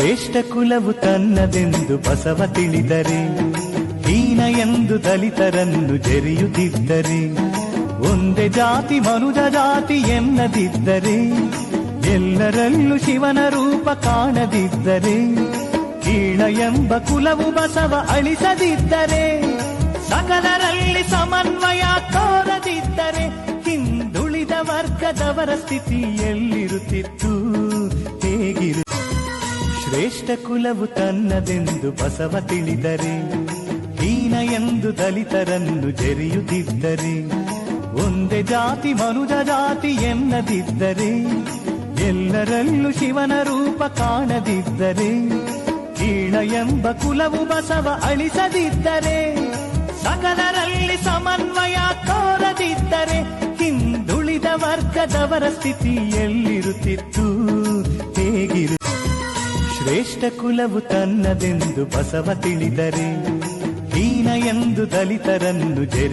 ಶ್ರೇಷ್ಠ ಕುಲವು ತನ್ನದೆಂದು ಬಸವ ತಿಳಿದರೆ, ಹೀನ ಎಂದು ದಲಿತರನ್ನು ಜರಿಯುತ್ತಿದ್ದರೆ, ಒಂದೇ ಜಾತಿ ಮನುಜ ಜಾತಿ ಎನ್ನದಿದ್ದರೆ, ಎಲ್ಲರಲ್ಲೂ ಶಿವನ ರೂಪ ಕಾಣದಿದ್ದರೆ ಕೀಳ ಎಂಬ ಕುಲವು ಬಸವ ಅಳಿಸದಿದ್ದರೆ, ಸಕಲರಲ್ಲಿ ಸಮನ್ವಯ ತೋರದಿದ್ದರೆ, ಹಿಂದುಳಿದ ವರ್ಗದವರ ಸ್ಥಿತಿ ಎಲ್ಲಿರುತ್ತಿತ್ತು ಶ್ರೇಷ್ಠ ಕುಲವು ತನ್ನದೆಂದು ಬಸವ ತಿಳಿದರೆ, ಹೀನ ಎಂದು ದಲಿತರನ್ನು ಜರಿಯುತ್ತಿದ್ದರೆ, ಒಂದೇ ಜಾತಿ ಮನುಜ ಜಾತಿ ಎನ್ನದಿದ್ದರೆ, ಎಲ್ಲರಲ್ಲೂ ಶಿವನ ರೂಪ ಕಾಣದಿದ್ದರೆ ಕೀಳ ಎಂಬ ಕುಲವು ಬಸವ ಅಳಿಸದಿದ್ದರೆ, ಸಕಲರಲ್ಲಿ ಸಮನ್ವಯ ತೋರದಿದ್ದರೆ ಹಿಂದುಳಿದ ವರ್ಗದವರ ಸ್ಥಿತಿ ಎಲ್ಲಿರುತ್ತಿತ್ತು, ಹೇಗಿರು ಶ್ರೇಷ್ಠ ಕುಲವು ತನ್ನದೆಂದು ಬಸವ ತಿಳಿದರೆ ಹೀನ ಎಂದು ದಲಿತರನ್ನು ಜೆರೆ